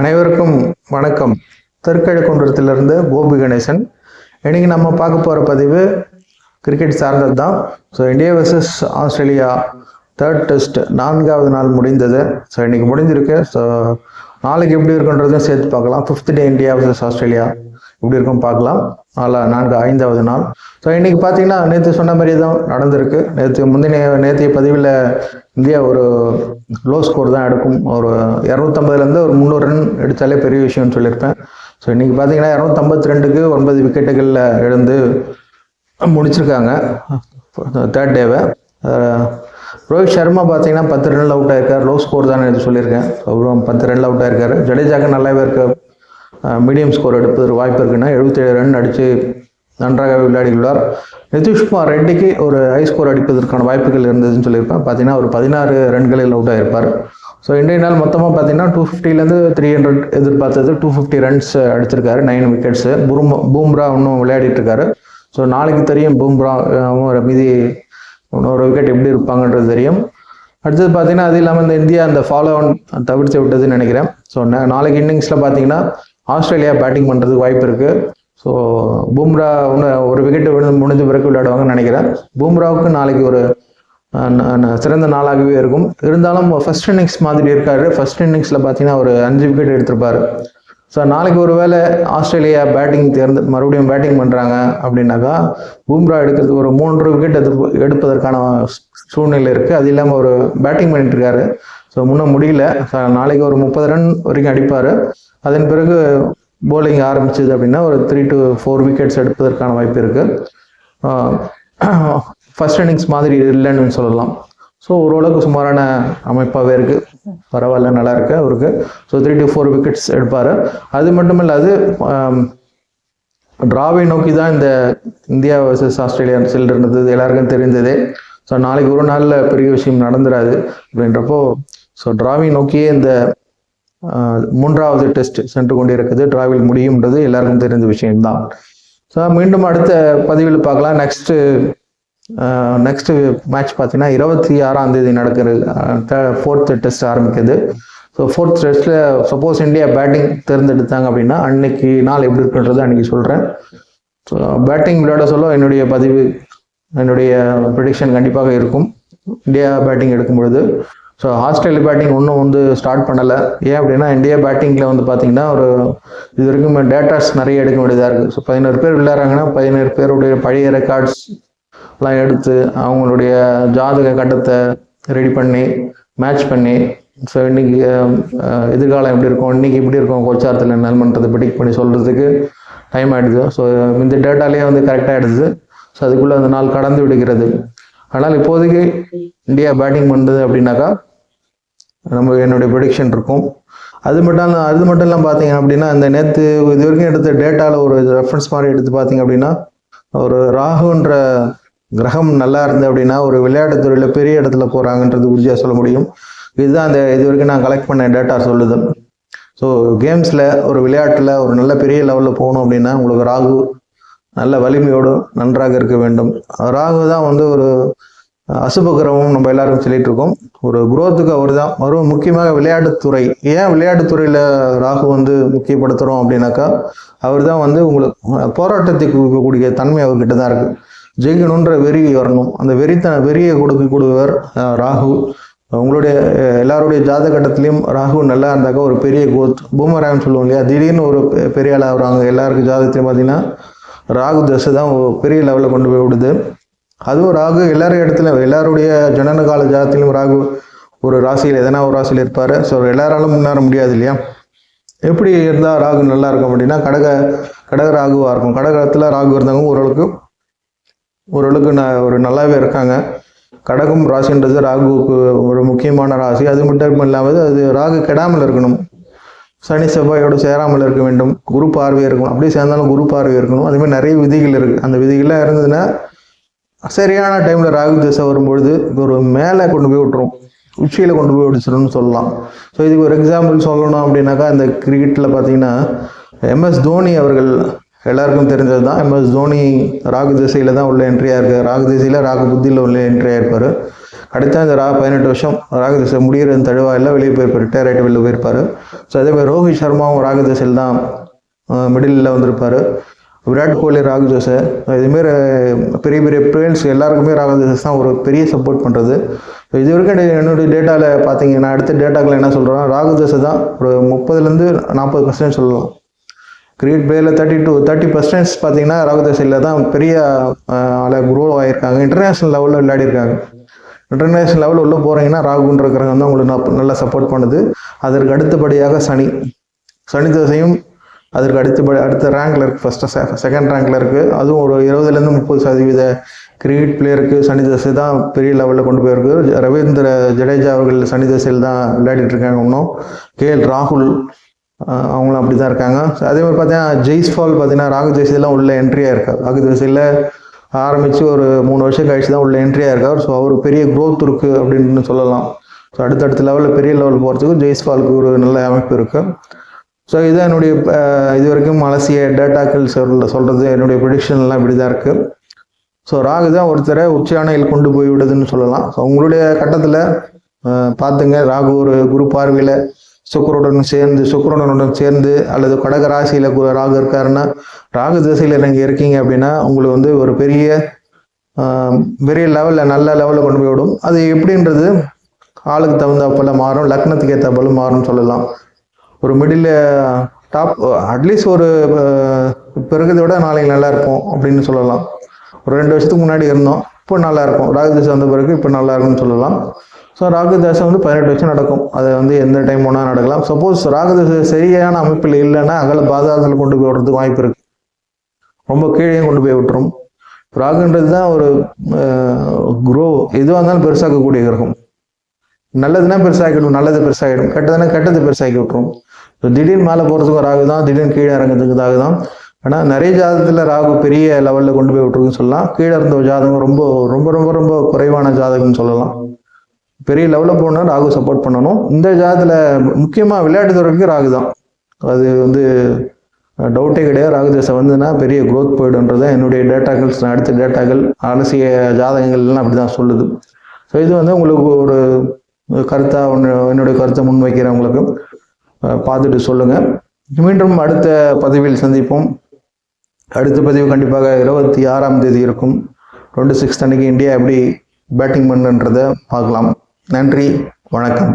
அனைவருக்கும் வணக்கம். தெற்கிழக்குன்றத்திலிருந்து கோபி கணேசன். இன்னைக்கு நம்ம பார்க்க போகிற பதிவு கிரிக்கெட் சார்ந்தது தான். So India versus Australia third test நான்காவது நாள் முடிந்தது. ஸோ இன்னைக்கு முடிஞ்சிருக்கு. ஸோ நாளைக்கு எப்படி இருக்குன்றதும் சேர்த்து பார்க்கலாம். Fifth day India versus Australia எப்படி இருக்கும் பார்க்கலாம். நாலா நான்கு ஐந்தாவது நாள். ஸோ இன்னைக்கு பார்த்தீங்கன்னா நேற்று சொன்ன மாதிரியே தான் நடந்திருக்கு. நேற்று முந்தின நேற்றைய பதிவில் இந்தியா ஒரு லோ ஸ்கோர் தான் எடுக்கும். ஒரு இரநூத்தம்பதுலேருந்து ஒரு முந்நூறு ரன் எடுத்தாலே பெரிய விஷயம்னு சொல்லியிருப்பேன். ஸோ இன்னைக்கு பார்த்தீங்கன்னா இரநூத்தம்பத்தி ரெண்டுக்கு ஒன்பது விக்கெட்டுகளில் எழுந்து முடிச்சிருக்காங்க. தேர்ட் டேவை ரோஹித் சர்மா பார்த்தீங்கன்னா பத்து ரன்ல அவுட் ஆயிருக்கார். லோ ஸ்கோர் தான் எடுத்து சொல்லியிருக்கேன். அப்புறம் பத்து ரன்ல அவுட் ஆயிருக்காரு. ஜடேஜாக்கு நல்லாவே இருக்க மீடியம் ஸ்கோர் எடுப்பதற்கு வாய்ப்பு இருக்குன்னா எழுபத்தேழு ரன் அடித்து நன்றாக விளையாடியுள்ளார். நிதிஷ்குமார் ரெட்டிக்கு ஒரு ஹை ஸ்கோர் அடிப்பதற்கான வாய்ப்புகள் இருந்ததுன்னு சொல்லியிருப்பேன் பார்த்தீங்கன்னா ஒரு பதினாறு ரன்களில் அவுட் ஆயிருப்பார். ஸோ இன்றைய நாள் மொத்தமாக பார்த்தீங்கன்னா டூ ஃபிஃப்டிலேருந்து த்ரீ ஹண்ட்ரட் எதிர்பார்த்தது. டூ ஃபிஃப்டி ரன்ஸ் அடிச்சிருக்காரு. நைன் விக்கெட்ஸு பூம் பூம்ரா இன்னும் விளையாடிட்டு இருக்காரு. ஸோ நாளைக்கு தெரியும் பூம்ரா மீதி இன்னொரு விக்கெட் எப்படி இருப்பாங்கன்றது தெரியும். அடுத்தது பார்த்தீங்கன்னா அது இல்லாமல் இந்த இந்தியா அந்த ஃபாலோ ஆன் தவிர்த்து விட்டதுன்னு நினைக்கிறேன். ஸோ நாளைக்கு இன்னிங்ஸில் பார்த்தீங்கன்னா ஆஸ்திரேலியா பேட்டிங் பண்ணுறதுக்கு வாய்ப்பு இருக்குது ஸோ பூம்ரா ஒன்று ஒரு விக்கெட் விழுந்து முடிஞ்ச பிறகு விளையாடுவாங்கன்னு நினைக்கிறேன். பூம்ராவுக்கு நாளைக்கு ஒரு சிறந்த நாளாகவே இருக்கும். இருந்தாலும் ஃபர்ஸ்ட் இன்னிங்ஸ் மாதிரி இருக்காரு. ஃபர்ஸ்ட் இன்னிங்ஸில் பார்த்தீங்கன்னா ஒரு அஞ்சு விக்கெட் எடுத்திருப்பாரு. ஸோ நாளைக்கு ஒருவேளை ஆஸ்திரேலியா பேட்டிங் தேர்ந்து மறுபடியும் பேட்டிங் பண்ணுறாங்க அப்படின்னாக்கா பூம்ரா எடுக்கிறதுக்கு ஒரு மூன்று விக்கெட் எடுப்பு எடுப்பதற்கான சூழ்நிலை இருக்குது அது இல்லாமல் ஒரு பேட்டிங் பண்ணிட்டுருக்காரு ஸோ முன்ன முடியல. ஸோ நாளைக்கு ஒரு முப்பது ரன் வரைக்கும் அடிப்பார். அதன் பிறகு போலிங் ஆரம்பிச்சது அப்படின்னா ஒரு த்ரீ டு ஃபோர் விக்கெட்ஸ் எடுப்பதற்கான வாய்ப்பு இருக்குது ஃபர்ஸ்ட் இன்னிங்ஸ் மாதிரி இல்லைன்னு சொல்லலாம். ஸோ ஓரளவுக்கு சுமாரான அமைப்பாகவே இருக்குது பரவாயில்ல நல்லா இருக்கு அவருக்கு. So three to four wickets எடுப்பார். அது மட்டும் இல்லாது டிராவை நோக்கி தான் இந்த இந்தியா வர்சஸ் ஆஸ்திரேலியா செல் இருந்தது. எல்லாருக்கும் தெரிந்ததே. ஸோ நாளைக்கு ஒரு நாளில் பெரிய விஷயம் நடந்துடாது அப்படின்றப்போ ஸோ டிராவை நோக்கியே இந்த மூன்றாவது டெஸ்ட் சென்று கொண்டிருக்குது. டிராவில் முடியும்ன்றது எல்லாருக்கும் தெரிந்த விஷயம்தான். ஸோ மீண்டும் அடுத்த பதிவில் பார்க்கலாம். நெக்ஸ்ட்டு நெக்ஸ்ட் மேட்ச் பார்த்தீங்கன்னா இருபத்தி ஆறாம் தேதி நடக்கிறது. ஃபோர்த் டெஸ்ட் ஆரம்பிக்குது. ஸோ ஃபோர்த் டெஸ்ட்டில் சப்போஸ் இந்தியா பேட்டிங் தேர்ந்தெடுத்தாங்க அப்படின்னா அன்னைக்கு நாள் எப்படி இருக்குன்றது அன்னைக்கு சொல்கிறேன் ஸோ பேட்டிங் விளையாட சொல்ல என்னுடைய பதிவு என்னுடைய ப்ரிடிக்ஷன் கண்டிப்பாக இருக்கும். இந்தியா பேட்டிங் எடுக்கும் பொழுது. ஸோ ஆஸ்திரேலியா பேட்டிங் ஒன்றும் வந்து ஸ்டார்ட் பண்ணலை. ஏன் அப்படின்னா இந்தியா பேட்டிங்கில் வந்து பார்த்தீங்கன்னா ஒரு இது வரைக்கும் டேட்டாஸ் நிறைய எடுக்க வேண்டியதாக இருக்குது ஸோ பதினோரு பேர் விளையாடுறாங்கன்னா பதினேழு பேருடைய பழைய ரெக்கார்ட்ஸ் எல்லாம் எடுத்து அவங்களுடைய ஜாதக கட்டத்தை ரெடி பண்ணி மேட்ச் பண்ணி ஸோ இன்னைக்கு எதிர்காலம் எப்படி இருக்கும் இன்னைக்கு எப்படி இருக்கும் கோச்சாரத்தில் என்ன பண்ணுறது பிடிக் பண்ணி சொல்கிறதுக்கு டைம் ஆகிடுது ஸோ இந்த டேட்டாலேயே வந்து கரெக்டாக ஆகிடுது ஸோ அதுக்குள்ளே அந்த நாள் கடந்து விடுகிறது. ஆனால் இப்போதைக்கு இந்தியா பேட்டிங் பண்ணுறது அப்படின்னாக்கா நம்ம என்னுடைய ப்ரொடிக்ஷன் இருக்கும். அது மட்டும் அது மட்டும் இல்லாமல் பார்த்தீங்க அப்படின்னா இந்த நேற்று இது வரைக்கும் எடுத்த டேட்டாவில் ஒரு ரெஃபரன்ஸ் மாதிரி எடுத்து பார்த்தீங்க அப்படின்னா ஒரு ராகுன்ற கிரகம் நல்லா இருந்து அப்படின்னா ஒரு விளையாட்டு துறையில் பெரிய இடத்துல போகிறாங்கன்றது உறுதியாக சொல்ல முடியும். இதுதான் அந்த இது வரைக்கும் நான் கலெக்ட் பண்ண டேட்டா சொல்லுது. ஸோ கேம்ஸில் ஒரு விளையாட்டில் ஒரு நல்ல பெரிய லெவலில் போகணும் அப்படின்னா உங்களுக்கு ராகு நல்ல வலிமையோடு நன்றாக இருக்க வேண்டும். ராகு தான் வந்து ஒரு அசுப கிரகமும் நம்ம எல்லாருக்கும் சொல்லிட்டு இருக்கோம். ஒரு குரோத்துக்கு அவர் தான். வரும் முக்கியமாக விளையாட்டுத்துறை ஏன் விளையாட்டுத்துறையில் ராகு வந்து முக்கியப்படுத்துகிறோம் அப்படின்னாக்கா அவர் தான் வந்து உங்களுக்கு போராட்டத்துக்கு கொடுக்கக்கூடிய தன்மை அவர்கிட்ட தான் இருக்குது ஜெயிக்கணுன்ற வெறி வரணும். அந்த வெறித்த வெறியை கொடுக்கக்கூடியவர் ராகு. உங்களுடைய எல்லாருடைய ஜாத ஜாதகட்டத்திலையும் ராகு நல்லா இருந்தாக்கா ஒரு பெரிய கோத் பூமராயம் சொல்லுவோம் இல்லையா? திடீர்னு ஒரு பெ- பெரிய ஆளாக வருவாங்க. எல்லாருக்கும் ஜாதகத்திலையும் பார்த்தீங்கன்னா ராகு தசை தான் பெரிய லெவலில் கொண்டு போய் விடுது. அதுவும் ராகு எல்லாரும் இடத்துல எல்லாருடைய ஜனன கால ஜாதத்திலும் ராகு ஒரு ராசியில் எதனா ஒரு ராசியில் இருப்பார். ஸோ எல்லாராலும் முன்னேற முடியாது இல்லையா? எப்படி இருந்தால் ராகு நல்லா இருக்கும் அப்படின்னா கடக கடக ராகுவாக இருக்கும். கடகத்தில் ராகு இருந்தவங்க ஓரளவுக்கு ஓரளவுக்கு ந ஒரு நல்லாவே இருக்காங்க. கடகம் ராசின்றது ராகுவுக்கு ஒரு முக்கியமான ராசி. அது மட்டும் இல்லாமல் அது ராகு கெடாமல் இருக்கணும். சனி செவ்வாயோடு சேராமல் இருக்க வேண்டும். குரு பார்வை இருக்கணும். அப்படியே சேர்ந்தாலும் குரு பார்வை இருக்கணும். அதுமாதிரி நிறைய விதிகள் இருக்குது அந்த விதிகள்லாம் இருந்ததுன்னா சரியான டைமில் ராகு திசை வரும்பொழுது ஒரு மேலே கொண்டு போய் விட்டுரும். உச்சியில் கொண்டு போய் விடுச்சிரும்னு சொல்லலாம். ஸோ இதுக்கு ஒரு எக்ஸாம்பிள் சொல்லணும் அப்படின்னாக்கா இந்த கிரிக்கெட்டில் பார்த்தீங்கன்னா எம்எஸ் தோனி அவர்கள் எல்லாருக்கும் தெரிஞ்சது தான் எம்எஸ் தோனி ராகு திசையில் தான் உள்ள என்ட்ரியாக இருக்கார். ராகு திசையில் ராகு புத்தியில் உள்ள என்ட்ரியாக இருப்பார். அடுத்த இந்த ரா பதினெட்டு வருஷம் ராகு திசை முடிகிற தழுவாயில் வெளியே போயிருப்பார். ரிட்டையர் ஆகிட்டு வெளியில் போயிருப்பார். ஸோ அதே மாதிரி ரோஹித் சர்மாவும் ராகு திசையில் தான் மிடிலில் வந்திருப்பார். விராட் கோலி ராகு தோசை. இதுமாரி பெரிய பெரிய பிளேயர்ஸ் எல்லாருக்குமே ராகு தோசை தான் ஒரு பெரிய சப்போர்ட் பண்ணுறது இது வரைக்கும் என்னுடைய டேட்டாவில் பார்த்தீங்கன்னா அடுத்த டேட்டாக்கள் என்ன சொல்கிறோம் ராகு தோசை தான் ஒரு முப்பதுலேருந்து நாற்பது பர்சன்ட் சொல்லலாம். கிரிக்கெட் பிளேயரில் தேர்ட்டி டூ தேர்ட்டி பர்சன்ட் பார்த்தீங்கன்னா ராகு தசையில் தான் பெரிய ஆள குரோ ஆகியிருக்காங்க இன்டர்நேஷ்னல் லெவலில் விளையாடிருக்காங்க. இன்டர்நேஷ்னல் லெவலில் உள்ளே போகிறீங்கன்னா ராகுன்ற கிரகம் தான் உங்களுக்கு நப்- நல்லா சப்போர்ட் பண்ணுது. அதற்கு அடுத்தபடியாக சனி. சனி தோசையும் அதற்கு அடுத்தபடி அடுத்த ரேங்க்ல இருக்குது ஃபஸ்ட்டு செகண்ட் ரேங்க்ல இருக்குது அதுவும் ஒரு இருபதுலேருந்து முப்பது சதவீத கிரிக்கெட் பிளேயருக்கு சனி தசை தான் பெரிய லெவலில் கொண்டு போயிருக்கு. ரவீந்திர ஜடேஜா அவர்கள் சனி தசையில் தான் விளையாடிட்டு இருக்காங்க இன்னும். கேஎல் ராகுல் அவங்களும் அப்படி தான் இருக்காங்க அதே மாதிரி பார்த்தீங்கன்னா ஜெய்ஸ்பால் பார்த்தீங்கன்னா ராகு திசையெல்லாம் உள்ள என்ட்ரியாக இருக்கார். ராகு ஜெய்ஸில் ஆரம்பித்து ஒரு மூணு வருஷம் கழிச்சு தான் உள்ள என்ட்ரியாக இருக்கார். ஸோ அவர் பெரிய க்ரோத் இருக்குது அப்படின்னு சொல்லலாம். ஸோ அடுத்தடுத்த லெவலில் பெரிய லெவல் போகிறதுக்கு ஜெய்ஸ்பாலுக்கு ஒரு நல்ல அமைப்பு இருக்குது ஸோ இதுதான் என்னுடைய அஹ், இது வரைக்கும் அலசிய டேட்டாக்கள் சொல்ல சொல்கிறது என்னுடைய ப்ரிடிக்ஷன்லாம் இப்படி தான் இருக்குது ஸோ ராகு தான் ஒருத்தரை உச்சியானையில் கொண்டு போய் விடுதுன்னு சொல்லலாம். ஸோ உங்களுடைய கட்டத்தில் பார்த்துங்க. ராகு ஒரு குரு பார்வையில் சுக்கரனுடன் சேர்ந்து சுக்கரனுடன் சேர்ந்து அல்லது கடக ராசியில் ராகு இருக்காருன்னா ராகு திசையில் நீங்கள் இருக்கீங்க அப்படின்னா உங்களுக்கு வந்து ஒரு பெரிய பெரிய லெவலில் நல்ல லெவலில் கொண்டு போய் விடும். அது எப்படின்றது ஆளுக்கு தகுந்தாப்போல மாறும் லக்னத்துக்கு ஏற்ற போல் மாறும்னு சொல்லலாம். ஒரு மிடில் டாப் அட்லீஸ்ட் ஒரு பிறகுதை இப்போ இருக்கிறத விட நாளைக்கு நல்லா இருப்போம் அப்படின்னு சொல்லலாம். ஒரு ரெண்டு வருஷத்துக்கு முன்னாடி இருந்தோம் இப்போ நல்லா இருக்கும். ராகு தசை வந்த பிறகு இப்போ நல்லா இருக்கும்னு சொல்லலாம். ஸோ ராகு தசை வந்து பதினெட்டு வருஷம் நடக்கும். அதை வந்து எந்த டைம் ஒன்றா நடக்கலாம். சப்போஸ் ராகு தசை சரியான அமைப்பில் இல்லைன்னா அகல பாதாளத்தில் கொண்டு போய் விடுறதுக்கு வாய்ப்பு இருக்கு. ரொம்ப கீழே கொண்டு போய் விட்டுரும். ராகுன்றது தான் ஒரு குரோ எதுவாக இருந்தாலும் பெருசாக்கக்கூடிய கிரகம். நல்லதுன்னா பெருசாகிடும் நல்லது பெருசாகிடும். கெட்டதுன்னா கெட்டது பெருசாக்கி விட்டுரும். ஸோ திடீர்னு மேலே போகிறதுக்கும் ராகு தான் திடீர்னு கீழே இறங்குறதுக்கு ராகு தான். ஆனால் நிறைய ஜாதகத்தில் ராகு பெரிய லெவலில் கொண்டு போய் விட்டுருக்குன்னு சொல்லலாம். கீழே இருந்த ஜாதகம் ரொம்ப ரொம்ப ரொம்ப ரொம்ப குறைவான ஜாதகம்னு சொல்லலாம். பெரிய லெவலில் போனால் ராகு சப்போர்ட் பண்ணணும். இந்த ஜாதத்தில் முக்கியமாக விளையாட்டு துறைக்கு ராகு தான். அது வந்து டவுட்டே கிடையாது. ராகு தசை வந்துன்னா பெரிய க்ரோத் போயிடுன்றது என்னுடைய என்னுடைய டேட்டாக்கள் அடுத்த டேட்டாக்கள் அலசிய ஜாதகங்கள் எல்லாம் அப்படி தான் சொல்லுது. ஸோ இது வந்து உங்களுக்கு ஒரு கருத்தாக ஒன்று என்னுடைய கருத்தை முன்வைக்கிறேன் உங்களுக்கு பார்த்துட்டு சொல்லுங்கள் மீண்டும் அடுத்த பதிவில் சந்திப்போம். அடுத்த பதிவு கண்டிப்பாக இருபத்தி ஆறாம் தேதி இருக்கும். டுவெண்ட்டி சிக்ஸ்த் அன்னைக்கு இந்தியா எப்படி பேட்டிங் பண்ணுன்றதை பார்க்கலாம். நன்றி வணக்கம்.